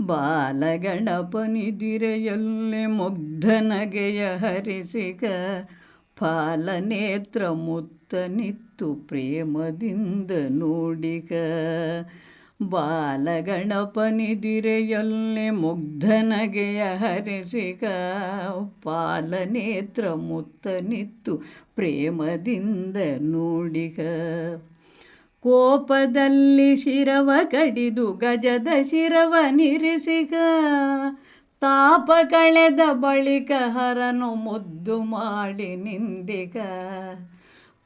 ಬಾಲಗಣಪನಿದಿರೆಯಲ್ಲಿ ಮುಗ್ಧನಗೆಯ ಹರಿಸಿಗ ಫಾಲನೇತ್ರ ಮುತ್ತನಿತ್ತು ಪ್ರೇಮದಿಂದ ನೋಡಿಗ. ಬಾಲಗಣಪನಿದಿರೆಯಲ್ಲಿ ಮುಗ್ಧನಗೆಯ ಹರಿಸಿಗ ಪಾಲನೇತ್ರ ಮುತ್ತನಿತ್ತು ಪ್ರೇಮದಿಂದ ನೋಡಿಗ. ಕೋಪದಲ್ಲಿ ಶಿರವ ಕಡಿದು ಗಜದ ಶಿರವ ನಿರಿಸಿಗ. ತಾಪ ಕಳೆದ ಬಳಿಕ ಹರನು ಮುದ್ದು ಮಾಡಿ ನಿಂದಿಗ.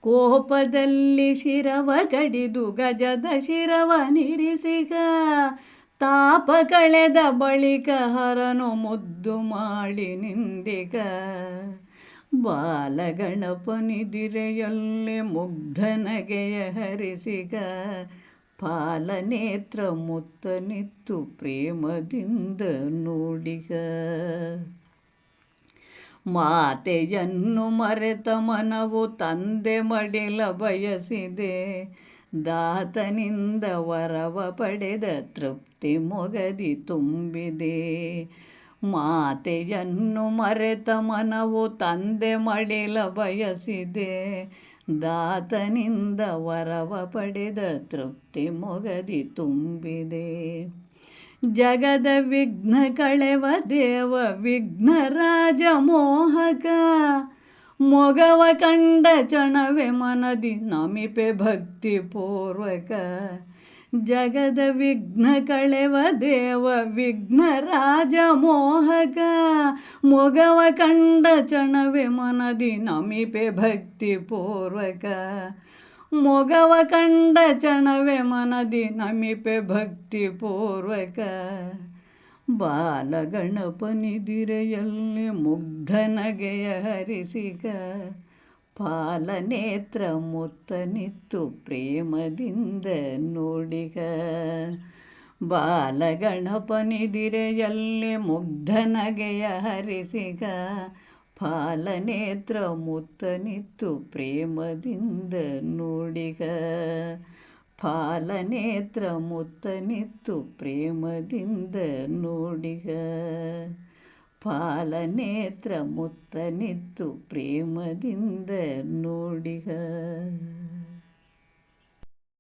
ಕೋಪದಲ್ಲಿ ಶಿರವ ಕಡಿದು ಗಜದ ಶಿರವ ನಿರಿಸಿಗ. ತಾಪ ಕಳೆದ ಬಳಿಕ ಹರನು ಮುದ್ದು ಮಾಡಿ ನಿಂದಿಗ. ಬಾಲಗಣಪನಿದಿರೆಯಲ್ಲಿ ಮುಗ್ಧನಗೆಯ ಹರಿಸಿಗ. ಪಾಲನೇತ್ರ ಮುತ್ತನಿತ್ತು ಪ್ರೇಮದಿಂದ ನೋಡಿಗ. ಮಾತೆಯನ್ನು ಮರೆತ ಮನವು ತಂದೆ ಮಡಿಲ ಬಯಸಿದೆ. ದಾತನಿಂದ ವರವ ಪಡೆದ ತೃಪ್ತಿ ಮೊಗದಿ ತುಂಬಿದೆ. ಮಾತೆಯನ್ನು ಮರೆತ ಮನವು ತಂದೆ ಮಡಿಲ ಬಯಸಿದೆ. ದಾತನಿಂದ ವರವ ಪಡೆದ ತೃಪ್ತಿ ಮೊಗದಿ ತುಂಬಿದೆ. ಜಗದ ವಿಘ್ನ ಕಳೆವ ದೇವ ವಿಘ್ನ ರಾಜ ಮೋಹಕ. ಮೊಗವ ಕಂಡ ಚಣವೆ ಮನದಿ ನಮಿಪೆ ಭಕ್ತಿ ಪೂರ್ವಕ. ಜಗದ ವಿಘ್ನ ಕಳೆವ ದೇವ ವಿಘ್ನ ರಾಜ ಮೋಹಕ. ಮೊಗವ ಕಂಡ ಚಣವೆ ಮನದಿ ನಮಿಪೆ ಭಕ್ತಿ ಪೂರ್ವಕ. ಮೊಗವ ಕಂಡ ಚಣವೆ ಮನದಿ ನಮಿಪೆ ಭಕ್ತಿ ಪೂರ್ವಕ. ಬಾಲಗಣಪನಿದಿರೆಯಲ್ಲಿ ಮುಗ್ಧನಗೆಯ ಹರಿಸಿಗ ಪಾಲನೇತ್ರ ಮುತ್ತನಿತ್ತು ಪ್ರೇಮದಿಂದ ನೋಡಿಗ. ಬಾಲಗಣಪನಿದಿರೆಯಲ್ಲಿ ಮುಗ್ಧನಗೆಯ ಹರಿಸಿಗ. ಪಾಲನೇತ್ರ ಮುತ್ತನಿತ್ತು ಪ್ರೇಮದಿಂದ ನೋಡಿಗ. ಪಾಲನೇತ್ರ ಮುತ್ತನಿತ್ತು ಪ್ರೇಮದಿಂದ ನೋಡಿಗ. ಫಾಲನೇತ್ರ ಮುತ್ತನಿತ್ತು ಪ್ರೇಮದಿಂದ ನೋಡಿಗ